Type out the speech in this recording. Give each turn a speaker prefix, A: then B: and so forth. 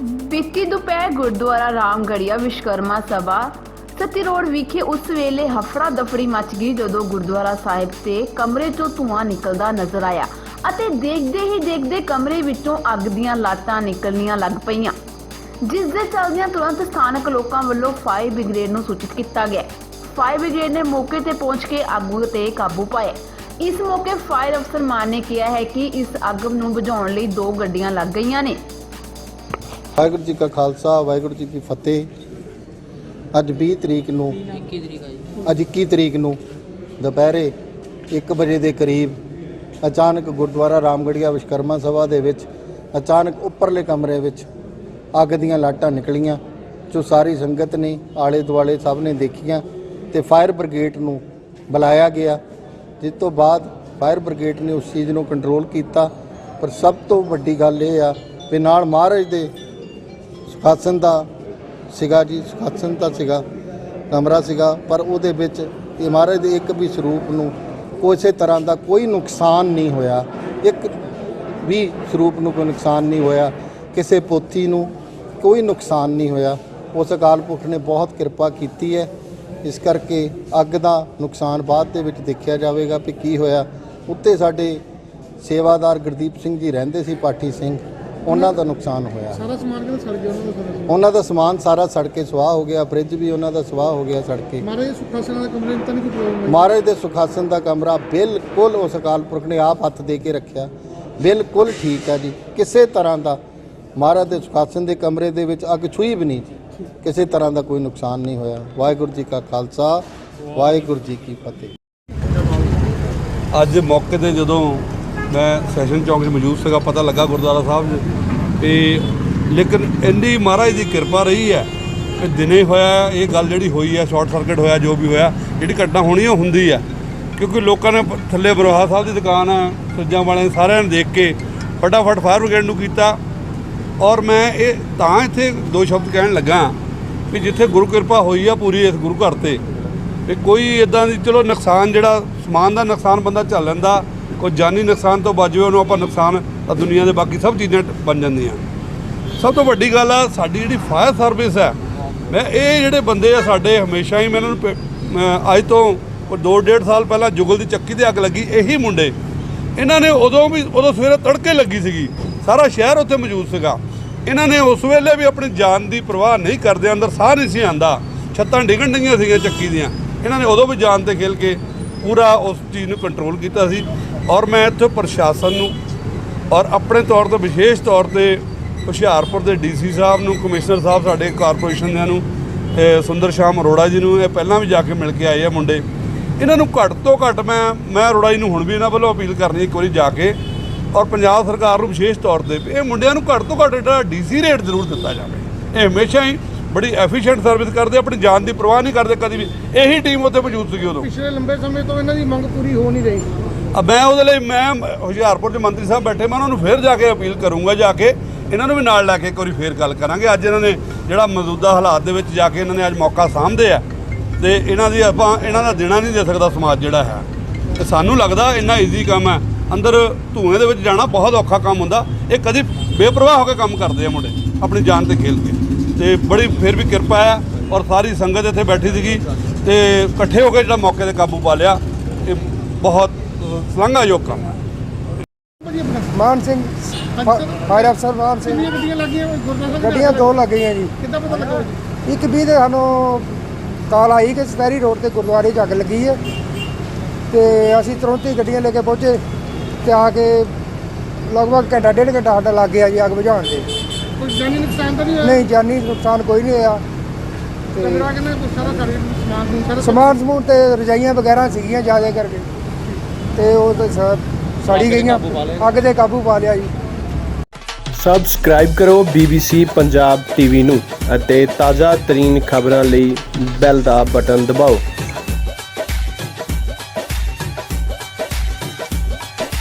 A: ਬੀਤੀ ਦੁਪਹਿਰ ਗੁਰਦੁਆਰਾ ਰਾਮਗੜੀਆ ਵਿਸ਼ਕਰਮਾ ਸਭਾ, ਸਤੀ ਰੋਡ ਵਿਖੇ ਉਸ ਵੇਲੇ ਹਫੜਾ ਦਫੜੀ ਮਚ ਗਈ ਜਦੋਂ ਗੁਰਦੁਆਰਾ ਸਾਹਿਬ ਤੇ ਕਮਰੇ ਚੋਂ ਧੂਆਂ ਨਿਕਲਦਾ ਨਜ਼ਰ ਆਇਆ ਅਤੇ ਦੇਖਦੇ ਹੀ ਦੇਖਦੇ ਕਮਰੇ ਵਿੱਚੋਂ ਅੱਗ ਦੀਆਂ ਲਾਟਾਂ ਨਿਕਲਣੀਆਂ ਲੱਗ ਪਈਆਂ, ਜਿਸ ਦੇ ਚੱਲਦਿਆਂ ਤੁਰੰਤ ਸਥਾਨਕ ਲੋਕਾਂ ਵੱਲੋਂ ਫਾਇਰ ਬ੍ਰਿਗੇਡ ਨੂੰ ਸੂਚਿਤ ਕੀਤਾ ਗਿਆ। ਫਾਇਰ ਬ੍ਰਿਗੇਡ ਨੇ ਮੌਕੇ ਤੇ ਪਹੁੰਚ ਕੇ ਅੱਗ ਤੇ ਕਾਬੂ ਪਾਇਆ। ਇਸ ਮੌਕੇ ਫਾਇਰ ਅਫਸਰ ਮਾਨ ਨੇ ਕਿਹਾ ਹੈ ਕਿ ਇਸ ਅੱਗ ਨੂੰ ਬੁਝਾਉਣ ਲਈ ਦੋ ਗੱਡੀਆਂ ਲੱਗ ਗਈਆਂ ਨੇ।
B: ਵਾਹਿਗੁਰੂ ਜੀ ਕਾ ਖਾਲਸਾ, ਵਾਹਿਗੁਰੂ ਜੀ ਕੀ ਫਤਿਹ। ਅੱਜ 20 ਤਰੀਕ ਨੂੰ, ਅੱਜ 21 ਤਰੀਕ ਨੂੰ ਦੁਪਹਿਰੇ 1 ਵਜੇ ਦੇ ਕਰੀਬ ਅਚਾਨਕ ਗੁਰਦੁਆਰਾ ਰਾਮਗੜੀਆ ਵਿਸ਼ਕਰਮਾ ਸਭਾ ਦੇ ਵਿੱਚ ਅਚਾਨਕ ਉੱਪਰਲੇ ਕਮਰੇ ਵਿੱਚ ਅੱਗ ਦੀਆਂ ਲਾਟਾਂ ਨਿਕਲੀਆਂ, ਜੋ ਸਾਰੀ ਸੰਗਤ ਨੇ ਆਲੇ ਦੁਆਲੇ ਸਭ ਨੇ ਦੇਖੀਆਂ ਤੇ ਫਾਇਰ ਬ੍ਰਿਗੇਡ ਨੂੰ ਬੁਲਾਇਆ ਗਿਆ, ਜਿਸ ਤੋਂ ਬਾਅਦ ਫਾਇਰ ਬ੍ਰਿਗੇਡ ਨੇ ਉਸ ਚੀਜ਼ ਨੂੰ ਕੰਟਰੋਲ ਕੀਤਾ। ਪਰ ਸਭ ਤੋਂ ਵੱਡੀ ਗੱਲ ਇਹ ਆ ਵੀ ਨਾਲ ਮਹਾਰਾਜ ਦੇ ਸੁਖਾਸਨ ਦਾ ਸੀਗਾ ਜੀ, ਸੁਖਾਸਨ ਦਾ ਸੀਗਾ, ਕਮਰਾ ਸੀਗਾ, ਪਰ ਉਹਦੇ ਵਿੱਚ ਇਹ ਦੇ ਇੱਕ ਵੀ ਸਰੂਪ ਨੂੰ ਕਿਸੇ ਤਰ੍ਹਾਂ ਦਾ ਕੋਈ ਨੁਕਸਾਨ ਨਹੀਂ ਹੋਇਆ। ਇੱਕ ਵੀ ਸਰੂਪ ਨੂੰ ਕੋਈ ਨੁਕਸਾਨ ਨਹੀਂ ਹੋਇਆ, ਕਿਸੇ ਪੋਥੀ ਨੂੰ ਕੋਈ ਨੁਕਸਾਨ ਨਹੀਂ ਹੋਇਆ। ਉਸ ਅਕਾਲ ਪੁਰਖ ਨੇ ਬਹੁਤ ਕਿਰਪਾ ਕੀਤੀ ਹੈ। ਇਸ ਕਰਕੇ ਅੱਗ ਦਾ ਨੁਕਸਾਨ ਬਾਅਦ ਦੇ ਵਿੱਚ ਦੇਖਿਆ ਜਾਵੇਗਾ ਵੀ ਕੀ ਹੋਇਆ। ਉੱਤੇ ਸਾਡੇ ਸੇਵਾਦਾਰ ਗੁਰਦੀਪ ਸਿੰਘ ਜੀ ਰਹਿੰਦੇ ਸੀ, ਪਾਠੀ ਸਿੰਘ। ਉਹਨਾਂ ਦਾ ਨੁਕਸਾਨ ਹੋਇਆ।
C: ਸਾਰਾ ਸਮਾਨ ਕਿਹਦਾ ਸੜ ਗਿਆ? ਉਹਨਾਂ ਦਾ ਸਾਰਾ ਸਮਾਨ।
B: ਉਹਨਾਂ ਦਾ ਸਮਾਨ ਸਾਰਾ ਸੜ ਕੇ ਸੁਆਹ ਹੋ ਗਿਆ ਫ੍ਰਿਜ ਵੀ ਉਹਨਾਂ ਦਾ ਸੁਆਹ ਹੋ ਗਿਆ ਸੜ ਕੇ।
C: ਮਹਾਰਾਜ ਸੁੱਖਾ ਸਿੰਘ ਦੇ ਕਮਰੇ ਤਾਂ ਨਹੀਂ ਕੋਈ ਪ੍ਰੋਬਲਮ ਹੈ
B: ਮਹਾਰਾਜ ਦੇ ਸੁਖਾਸਨ ਦਾ ਕਮਰਾ ਬਿਲਕੁਲ ਉਸ ਅਕਾਲ ਪੁਰਖ ਨੇ ਆਪ ਹੱਥ ਦੇ ਕੇ ਰੱਖਿਆ। ਬਿਲਕੁਲ ਠੀਕ ਹੈ ਜੀ ਕਿਸੇ ਤਰ੍ਹਾਂ ਦਾ ਮਹਾਰਾਜ ਦੇ ਸੁਖਾਸਨ ਦੇ ਕਮਰੇ ਦੇ ਵਿੱਚ ਅੱਗ ਛੂਈ ਵੀ ਨਹੀਂ ਜੀ। ਕਿਸੇ ਤਰ੍ਹਾਂ ਦਾ ਕੋਈ ਨੁਕਸਾਨ ਨਹੀਂ ਹੋਇਆ। ਵਾਹਿਗੁਰੂ ਜੀ ਕਾ ਖਾਲਸਾ ਵਾਹਿਗੁਰੂ ਜੀ ਕੀ ਫਤਿਹ।
D: ਅੱਜ ਮੌਕੇ ਤੇ ਜਦੋਂ ਮੈਂ ਸੈਸ਼ਨ ਚੌਂਕ 'ਚ ਮੌਜੂਦ ਸੀਗਾ ਪਤਾ ਲੱਗਾ ਗੁਰਦੁਆਰਾ ਸਾਹਿਬ 'ਚ ਤੇ ਲੇਕਿਨ ਇੰਨੀ ਮਹਾਰਾਜ ਦੀ ਕਿਰਪਾ ਰਹੀ ਹੈ ਕਿ ਦਿਨੇ ਹੋਇਆ, ਇਹ ਗੱਲ ਜਿਹੜੀ ਹੋਈ ਹੈ, ਸ਼ਾਰਟ ਸਰਕਟ ਹੋਇਆ, ਜੋ ਵੀ ਹੋਇਆ, ਜਿਹੜੀ ਘਟਨਾ ਹੋਣੀ ਉਹ ਹੁੰਦੀ ਹੈ ਕਿਉਂਕਿ ਲੋਕਾਂ ਨੇ ਥੱਲੇ ਬਰੋਹਾ ਸਾਹਿਬ ਦੀ ਦੁਕਾਨ ਹੈ ਸੱਜਾਂ ਵਾਲਿਆਂ ਨੇ ਸਾਰਿਆਂ ਨੇ ਦੇਖ ਕੇ ਫਟਾਫਟ ਫਾਇਰ ਬ੍ਰਿਗੇਡ ਨੂੰ ਕੀਤਾ। ਔਰ ਮੈਂ ਇਹ ਤਾਂ ਇੱਥੇ ਦੋ ਸ਼ਬਦ ਕਹਿਣ ਲੱਗਾ ਵੀ ਜਿੱਥੇ ਗੁਰੂ ਕਿਰਪਾ ਹੋਈ ਆ ਪੂਰੀ ਇਸ ਗੁਰੂ ਘਰ ਤੇ ਵੀ ਕੋਈ ਇਦਾਂ ਦੀ, ਚਲੋ ਨੁਕਸਾਨ ਜਿਹੜਾ, ਸਮਾਨ ਦਾ ਨੁਕਸਾਨ ਬੰਦਾ ਝੱਲ ਲੈਂਦਾ ਕੋਈ ਜਾਨੀ ਨੁਕਸਾਨ ਤੋਂ ਬਚ ਜਾਵੇ, ਉਹਨੂੰ ਆਪਾਂ ਨੁਕਸਾਨ ਤਾਂ ਦੁਨੀਆ ਦੇ ਬਾਕੀ ਸਭ ਚੀਜ਼ਾਂ ਬਣ ਜਾਂਦੀਆਂ। ਸਭ ਤੋਂ ਵੱਡੀ ਗੱਲ ਆ, ਸਾਡੀ ਜਿਹੜੀ ਫਾਇਰ ਸਰਵਿਸ ਹੈ ਮੈਂ ਇਹ ਜਿਹੜੇ ਬੰਦੇ ਆ ਸਾਡੇ, ਹਮੇਸ਼ਾ ਹੀ ਮੈਂ ਇਹਨਾਂ ਨੂੰ ਪ- ਅੱਜ ਤੋਂ ਕੋਈ ਦੋ ਡੇਢ ਸਾਲ ਪਹਿਲਾਂ ਜੁਗਲ ਦੀ ਚੱਕੀ ਤੇ ਅੱਗ ਲੱਗੀ, ਇਹੀ ਮੁੰਡੇ। ਇਹਨਾਂ ਨੇ ਉਦੋਂ ਵੀ, ਉਦੋਂ ਸਵੇਰੇ ਤੜਕੇ ਲੱਗੀ ਸੀਗੀ। ਸਾਰਾ ਸ਼ਹਿਰ ਉੱਥੇ ਮੌਜੂਦ ਸੀਗਾ। ਇਹਨਾਂ ਨੇ ਉਸ ਵੇਲੇ ਵੀ ਆਪਣੀ ਜਾਨ ਦੀ ਪਰਵਾਹ ਨਹੀਂ ਕਰਦੇ, ਅੰਦਰ ਸਾਹ ਨਹੀਂ ਸੀ ਆਂਦਾ ਛੱਤਾਂ ਡਿੱਗਣ ਡਈਆਂ ਸੀਗੀਆਂ ਚੱਕੀ ਦੀਆਂ। ਇਹਨਾਂ ਨੇ ਉਦੋਂ ਵੀ ਜਾਨ ਤੇ ਖੇਲ ਕੇ ਪੂਰਾ ਉਸ ਚੀਜ਼ ਨੂੰ ਕੰਟਰੋਲ ਕੀਤਾ ਸੀ ਔਰ ਮੈਂ ਇੱਥੇ ਪ੍ਰਸ਼ਾਸਨ ਨੂੰ ਔਰ ਆਪਣੇ ਤੌਰ ਤੇ ਵਿਸ਼ੇਸ਼ ਤੌਰ ਤੇ ਹੁਸ਼ਿਆਰਪੁਰ ਦੇ ਡੀਸੀ ਸਾਹਿਬ ਨੂੰ, ਕਮਿਸ਼ਨਰ ਸਾਹਿਬ ਸਾਡੇ ਕਾਰਪੋਰੇਸ਼ਨ ਦਿਆਂ ਨੂੰ ਸੁੰਦਰ ਸ਼ਾਮ ਅਰੋੜਾ ਜੀ ਨੂੰ, ਇਹ ਪਹਿਲਾਂ ਵੀ ਜਾ ਕੇ ਮਿਲ ਕੇ ਆਏ ਆ ਮੁੰਡੇ। ਇਹਨਾਂ ਨੂੰ ਘੱਟ ਤੋਂ ਘੱਟ ਮੈਂ ਮੈਂ ਅਰੋੜਾ ਜੀ ਨੂੰ ਹੁਣ ਵੀ ਇਹਨਾਂ ਵੱਲੋਂ ਅਪੀਲ ਕਰਨੀ ਇੱਕ ਵਾਰੀ ਜਾ ਕੇ ਔਰ ਪੰਜਾਬ ਸਰਕਾਰ ਨੂੰ ਵਿਸ਼ੇਸ਼ ਤੌਰ ਤੇ ਵੀ ਇਹ ਮੁੰਡਿਆਂ ਨੂੰ ਘੱਟ ਤੋਂ ਘੱਟ ਜਿਹੜਾ ਡੀਸੀ ਰੇਟ ਜ਼ਰੂਰ ਦਿੱਤਾ ਜਾਵੇ। ਇਹ ਹਮੇਸ਼ਾ ਹੀ ਬੜੀ ਐਫੀਸ਼ੀਐਂਟ ਸਰਵਿਸ ਕਰਦੇ ਆਪਣੀ ਜਾਨ ਦੀ ਪਰਵਾਹ ਨਹੀਂ ਕਰਦੇ ਕਦੀ ਵੀ। ਇਹੀ ਟੀਮ ਉੱਥੇ ਮੌਜੂਦ ਸੀਗੀ ਉਦੋਂ।
C: ਪਿਛਲੇ ਲੰਬੇ ਸਮੇਂ ਤੋਂ ਇਹਨਾਂ ਦੀ ਮੰਗ ਪੂਰੀ ਹੋ ਨਹੀਂ ਰਹੀ।
D: ਆ ਮੈਂ ਉਹਦੇ ਲਈ ਮੈਂ ਹੁਸ਼ਿਆਰਪੁਰ ਦੇ ਮੰਤਰੀ ਸਾਹਿਬ ਬੈਠੇ ਮੈਂ ਉਹਨਾਂ ਨੂੰ ਫੇਰ ਜਾ ਕੇ ਅਪੀਲ ਕਰੂੰਗਾ ਜਾ ਕੇ ਇਹਨਾਂ ਨੂੰ ਵੀ ਨਾਲ ਲੈ ਕੇ ਇੱਕ ਵਾਰੀ ਫੇਰ ਗੱਲ ਕਰਾਂਗੇ। ਅੱਜ ਇਹਨਾਂ ਨੇ ਜਿਹੜਾ ਮੌਜੂਦਾ ਹਾਲਾਤ ਦੇ ਵਿੱਚ ਜਾ ਕੇ ਇਹਨਾਂ ਨੇ ਅੱਜ ਮੌਕਾ ਸਾਂਭਦੇ ਆ ਤੇ ਇਹਨਾਂ ਦੀ ਆਪਾਂ ਇਹਨਾਂ ਦਾ ਦੇਣਾ ਨਹੀਂ ਦੇ ਸਕਦਾ ਸਮਾਜ ਜਿਹੜਾ ਹੈ। ਤੇ ਸਾਨੂੰ ਲੱਗਦਾ ਇੰਨਾ ਈਜ਼ੀ ਕੰਮ ਹੈ ਅੰਦਰ ਧੂਏ ਦੇ ਵਿੱਚ ਜਾਣਾ ਬਹੁਤ ਔਖਾ ਕੰਮ ਹੁੰਦਾ। ਇਹ ਕਦੀ ਬੇਪਰਵਾਹ ਹੋ ਕੇ ਕੰਮ ਕਰਦੇ ਆ ਮੁੰਡੇ ਆਪਣੀ ਜਾਨ ਤੇ ਖੇਲ ਕੇ ਤੇ ਬੜੀ ਫਿਰ ਵੀ ਕਿਰਪਾ ਹੈ ਔਰ ਸਾਰੀ ਸੰਗਤ ਇੱਥੇ ਬੈਠੀ ਸੀਗੀ ਤੇ ਇਕੱਠੇ ਹੋ ਕੇ ਜਿਹੜਾ ਮੌਕੇ ਤੇ ਕਾਬੂ ਪਾ ਲਿਆ ਇਹ ਬਹੁਤ ਸ਼ਲਾਘਾਯੋਗ ਕੰਮ ਹੈ
E: ਮਾਨ ਸਿੰਘ। ਫਾਇਰ ਅਫਸਰ ਮਾਨ ਸਿੰਘ।
C: ਕਿੰਨੀਆਂ ਗੱਡੀਆਂ ਲੱਗੀਆਂ ਗੁਰਦੁਆਰਾ ਸਾਹਿਬ
E: ਗੱਡੀਆਂ ਦੋ ਲੱਗ ਗਈਆਂ ਜੀ।
C: ਕਿੱਦਾਂ ਪਤਾ ਲੱਗਾ
E: ਇੱਕ ਵੀ ਦੇ ਸਾਨੂੰ ਕਾਲ ਆਈ ਕਿ ਸਪੈਰੀ ਰੋਡ ਤੇ ਗੁਰਦੁਆਰੇ 'ਚ ਅੱਗ ਲੱਗੀ ਹੈ। ਤੇ ਅਸੀਂ ਤੁਰੰਤ ਹੀ ਗੱਡੀਆਂ ਲੈ ਕੇ ਪਹੁੰਚੇ ਤੇ ਆ ਕੇ ਲਗਭਗ ਘੰਟਾ ਡੇਢ ਘੰਟਾ ਸਾਡਾ ਲੱਗ ਗਿਆ ਜੀ ਅੱਗ ਬੁਝਾਉਣ ਦੇ
C: ਕੋਈ ਜਾਨੀ ਨੁਕਸਾਨ ਤਾਂ ਨਹੀਂ ਹੋਇਆ?
E: ਨਹੀਂ ਜਾਨੀ ਨੁਕਸਾਨ ਕੋਈ ਨਹੀਂ ਹੋਇਆ। ਤੇ
C: ਕਮਰਾ ਕਿੰਨਾ ਕੁ ਸਾਰਾ ਸੜ ਗਿਆ ਸਮਾਨ ਸਾਰਾ
E: ਸਮਾਨ ਸਮੂਨ ਤੇ ਰਜਾਈਆਂ ਵਗੈਰਾ ਸੀਗੀਆਂ ਜ਼ਿਆਦਾ ਕਰਕੇ। ਤੇ ਉਹ ਤੇ ਸ- ਸੜੀ ਗਈਆਂ। ਅੱਗ ਤੇ ਕਾਬੂ ਪਾ ਲਿਆ ਜੀ।
F: ਸਬਸਕ੍ਰਾਈਬ ਕਰੋ BBC ਪੰਜਾਬ ਟੀਵੀ ਨੂੰ
G: ਅਤੇ ਤਾਜ਼ਾ ਤਰੀਨ ਖਬਰਾਂ ਲਈ ਬੈਲ ਦਾ ਬਟਨ ਦਬਾਓ।